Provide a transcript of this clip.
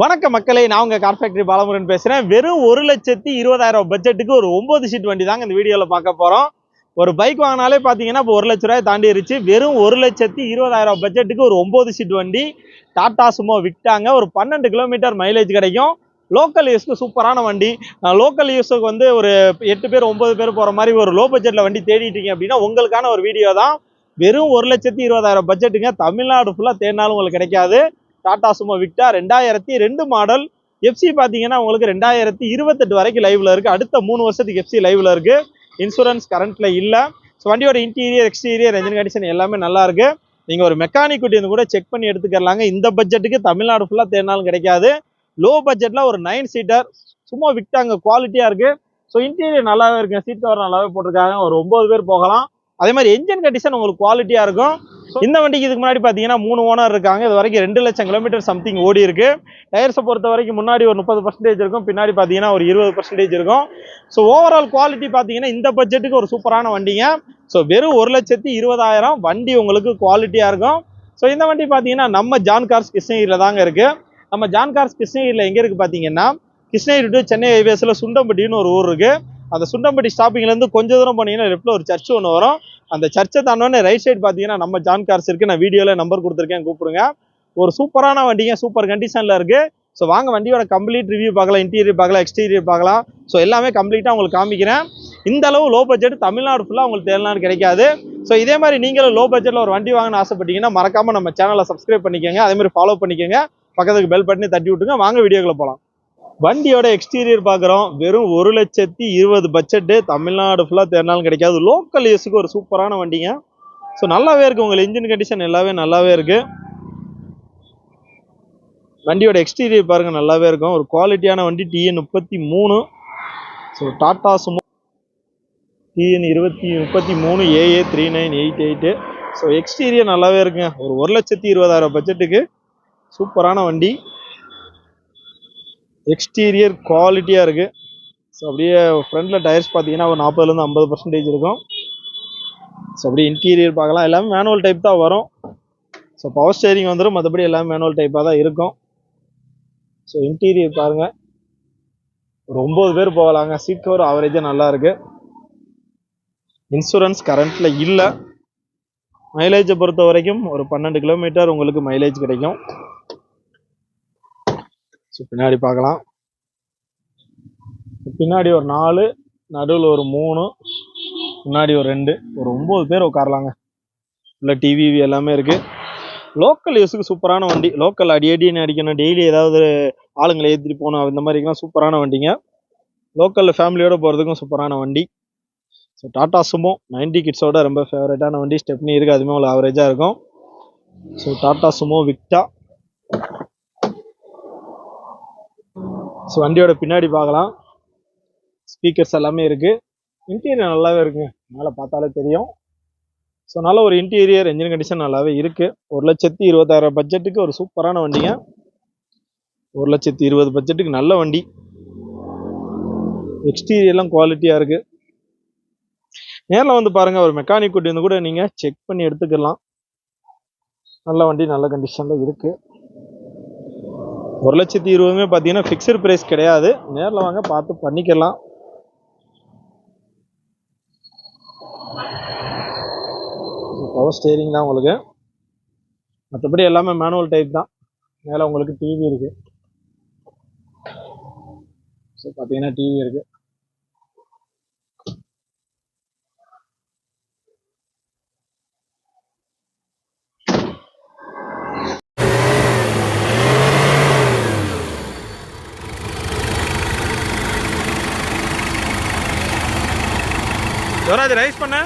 வணக்க மக்களே நான் உங்கள் கார் ஃபேக்டரி பாலமுருகன் பேசுகிறேன் வெறும் ஒரு லட்சத்தி இருபதாயிரம் பட்ஜெட்டுக்கு ஒரு ஒம்பது சீட் வண்டி தாங்க இந்த வீடியோவில் பார்க்க போகிறோம் ஒரு பைக் வாங்கினாலே பார்த்தீங்கன்னா இப்போ ஒரு லட்ச ரூபாய் தாண்டிருச்சு வெறும் ஒரு லட்சத்தி இருபதாயிரம் பட்ஜெட்டுக்கு ஒரு ஒம்பது சீட் வண்டி. டாட்டா சுமோ விட்டாங்க. ஒரு பன்னெண்டு கிலோமீட்டர் மைலேஜ் கிடைக்கும். லோக்கல் யூஸ்க்கு சூப்பரான வண்டி. லோக்கல் யூஸுக்கு வந்து ஒரு எட்டு பேர் ஒம்பது பேர் போகிற மாதிரி ஒரு லோ பட்ஜெட்டில் வண்டி தேடிட்டீங்க அப்படின்னா உங்களுக்கான ஒரு வீடியோ தான். வெறும் ஒரு லட்சத்தி இருபதாயிரம் பட்ஜெட்டுங்க தமிழ்நாடு ஃபுல்லாக தேடினாலும் உங்களுக்கு கிடைக்காது. டாடா சுமோ விக்டா ரெண்டாயிரத்தி ரெண்டு மாடல். எஃப்சி பார்த்தீங்கன்னா உங்களுக்கு ரெண்டாயிரத்தி இருபத்தெட்டு வரைக்கும் லைவ்ல இருக்கு. அடுத்த மூணு வருஷத்துக்கு எஃப்சி லைவ்ல இருக்கு. இன்சூரன்ஸ் கரண்ட்ல இல்லை. ஸோ வண்டியோட இன்டீரியர் எக்ஸ்டீரியர் என்ஜின் கண்டிஷன் எல்லாமே நல்லா இருக்கு. நீங்க ஒரு மெக்கானிக் குட்டி கூட செக் பண்ணி எடுத்துக்கலாங்க இந்த பட்ஜெட்டுக்கு தமிழ்நாடு ஃபுல்லாக தேடினாலும் கிடைக்காது. லோ பட்ஜெட்ல ஒரு நைன் சீட்டர் சும்மா விட்டாங்க குவாலிட்டியா இருக்கு. ஸோ இன்டீரியர் நல்லாவே இருக்கு சீட் கவர் நல்லாவே போட்டிருக்காங்க. ஒரு ஒன்பது பேர் போகலாம். அதே மாதிரி என்ஜின் கண்டிஷன் உங்களுக்கு குவாலிட்டியா இருக்கும். இந்த வண்டிக்கு இதுக்கு முன்னாடி பார்த்தீங்கன்னா மூணு ஓனர் இருக்காங்க. இது வரைக்கும் ரெண்டு லட்சம் கிலோமீட்டர் சம்திங் ஓடி இருக்கு. டயர்ஸை பொறுத்த வரைக்கும் முன்னாடி ஒரு முப்பது பர்சன்டேஜ் இருக்கும். பின்னாடி பார்த்தீங்கன்னா ஒரு இருபது பர்சன்டேஜ் இருக்கும். ஸோ ஓவரால் குவாலிட்டி பார்த்தீங்கன்னா இந்த பட்ஜெட்டுக்கு ஒரு சூப்பரான வண்டிங்க. ஸோ வெறும் ஒரு லட்சத்தி இருபதாயிரம் வண்டி உங்களுக்கு குவாலிட்டியாக இருக்கும். ஸோ இந்த வண்டி பார்த்தீங்கன்னா நம்ம ஜான் கார்ஸ் கிருஷ்ணகிரியில் தாங்க இருக்கு. நம்ம ஜான் கார்ஸ் கிருஷ்ணகிரியில் எங்கே இருக்கு பார்த்தீங்கன்னா கிருஷ்ணகிரி டு சென்னை ஹைவேஸில் சுண்டம்பட்டின்னு ஒரு ஊர் இருக்கு. அந்த சுண்டம்பட்டி ஸ்டாப்பிங்லேருந்து கொஞ்சம் தூரம் போனீங்கன்னா லெஃப்ட்டில் ஒரு சர்ச் ஒன்று வரும். அந்த சர்ச்சை தாண்டோன்னே ரைட் சைடு பார்த்தீங்கன்னா நம்ம ஜான் கார்ஸ் இருக்குது நான் வீடியோவில் நம்பர் கொடுத்துருக்கேன் கூப்பிடுங்க. ஒரு சூப்பரான வண்டிங்க சூப்பர் கண்டிஷனில் இருக்குது ஸோ வாங்க வண்டியோட கம்ப்ளீட் ரிவ்யூ பார்க்கலாம் இன்டீரியர் பார்க்கலாம் எக்ஸ்டீரியர் பார்க்கலாம். ஸோ எல்லாமே கம்ப்ளீட்டாக உங்களுக்கு காமிக்கிறேன். இந்த அளவு லோ பட்ஜெட் தமிழ்நாடு ஃபுல்லாக உங்களுக்கு தேடலான்னு கிடைக்காது. ஸோ இதே மாதிரி நீங்களும் லோ பட்ஜெட்டில் ஒரு வண்டி வாங்கணும்னு ஆசைப்பட்டீங்கன்னா மறக்காமல் நம்ம சேனலை சப்ஸ்கிரைப் பண்ணிக்கோங்க. அதே மாதிரி ஃபாலோ பண்ணிக்கோங்க. பக்கத்துக்கு பெல் பட்டினே தட்டி விட்டுங்க வாங்க வீடியோக்குள்ளே போகலாம் வண்டியோட எக்ஸ்டீரியர் பார்க்குறோம் வெறும் ஒரு லட்சத்தி இருபது பட்ஜெட்டு தமிழ்நாடு ஃபுல்லாக தேடினாலும் கிடைக்காது. லோக்கல் யூஸுக்கு ஒரு சூப்பரான வண்டிங்க. ஸோ நல்லாவே இருக்குது உங்கள் இன்ஜின் கண்டிஷன் எல்லாமே நல்லாவே இருக்குது வண்டியோட எக்ஸ்டீரியர் பாருங்கள் நல்லாவே இருக்கும். ஒரு குவாலிட்டியான வண்டி டிஎன் முப்பத்தி மூணு. ஸோ டாட்டா சுமோ டிஎன் இருபத்தி முப்பத்தி மூணு AA three nine eight eight so exterior நல்லாவே இருக்குங்க. ஒரு ஒரு லட்சத்தி இருபதாயிரம் பட்ஜெட்டுக்கு சூப்பரான வண்டி. எக்ஸ்டீரியர் குவாலிட்டியாக இருக்குது ஸோ அப்படியே ஃப்ரண்டில் டயர்ஸ் பார்த்தீங்கன்னா ஒரு நாற்பதுலேருந்து ஐம்பது பர்சன்டேஜ் இருக்கும். ஸோ அப்படியே இன்டீரியர் பார்க்கலாம். எல்லாமே மேனுவல் டைப் தான் வரும். ஸோ பவர் ஸ்டேரிங் வந்துடும் மற்றபடி எல்லாமே மேனுவல் டைப்பாக தான் இருக்கும். ஸோ இன்டீரியர் பாருங்கள் ஒரு ஒம்பது பேர் போகலாங்க. சீட் கவர் ஆவரேஜாக நல்லாயிருக்கு இன்சூரன்ஸ் கரண்ட்டில் இல்லை. மைலேஜை பொறுத்த வரைக்கும் ஒரு பன்னெண்டு கிலோமீட்டர் உங்களுக்கு மைலேஜ் கிடைக்கும். ஸோ பின்னாடி பார்க்கலாம். பின்னாடி ஒரு நாலு நடுவில் ஒரு மூணு முன்னாடி ஒரு ரெண்டு ஒரு ஒம்பது பேர் உட்காரலாங்க. உள்ள டிவி எல்லாமே இருக்குது லோக்கல் யூஸுக்கு சூப்பரான வண்டி. லோக்கல் அடி அடின்னு அடிக்கணும். டெய்லி ஏதாவது ஆளுங்களை ஏற்றிட்டு போகணும். இந்த மாதிரிலாம் சூப்பரான வண்டிங்க. லோக்கலில் ஃபேமிலியோடு போகிறதுக்கும் சூப்பரான வண்டி. ஸோ டாட்டா சுமோ நைன்டி கிட்ஸோட ரொம்ப ஃபேவரட்டான வண்டி. ஸ்டெப்னி இருக்குது அதுவுமே அவ்வளோ ஆவரேஜாக இருக்கும். So Tata Sumo Victa so வண்டியோட பின்னாடி பார்க்கலாம். ஸ்பீக்கர்ஸ் எல்லாமே இருக்குது இன்டீரியர் நல்லாவே இருக்குங்க. மேலே பார்த்தாலே தெரியும். ஸோ நல்ல ஒரு இன்டீரியர் என்ஜின் கண்டிஷன் நல்லாவே இருக்குது ஒரு லட்சத்தி இருபதாயிரம் பட்ஜெட்டுக்கு ஒரு சூப்பரான வண்டிங்க. ஒரு லட்சத்தி இருபது பட்ஜெட்டுக்கு நல்ல வண்டி. எக்ஸ்டீரியர்லாம் குவாலிட்டியாக இருக்குது நேரில் வந்து பாருங்கள் ஒரு மெக்கானிக் கூட்டி வந்து கூட நீங்கள் செக் பண்ணி எடுத்துக்கலாம். நல்ல வண்டி நல்ல கண்டிஷனில் இருக்குது ஒரு லட்சத்தி இருபதுமே பார்த்தீங்கன்னா ஃபிக்ஸட் ப்ரைஸ் கிடையாது. நேரில் வாங்க பார்த்து பண்ணிக்கலாம். பவர் ஸ்டேரிங் தான் உங்களுக்கு. மற்றபடி எல்லாமே மேனுவல் டைப் தான். மேலே உங்களுக்கு டிவி இருக்குது ஸோ பார்த்தீங்கன்னா டிவி இருக்குது யுவராஜ் ரைஸ் பண்ண.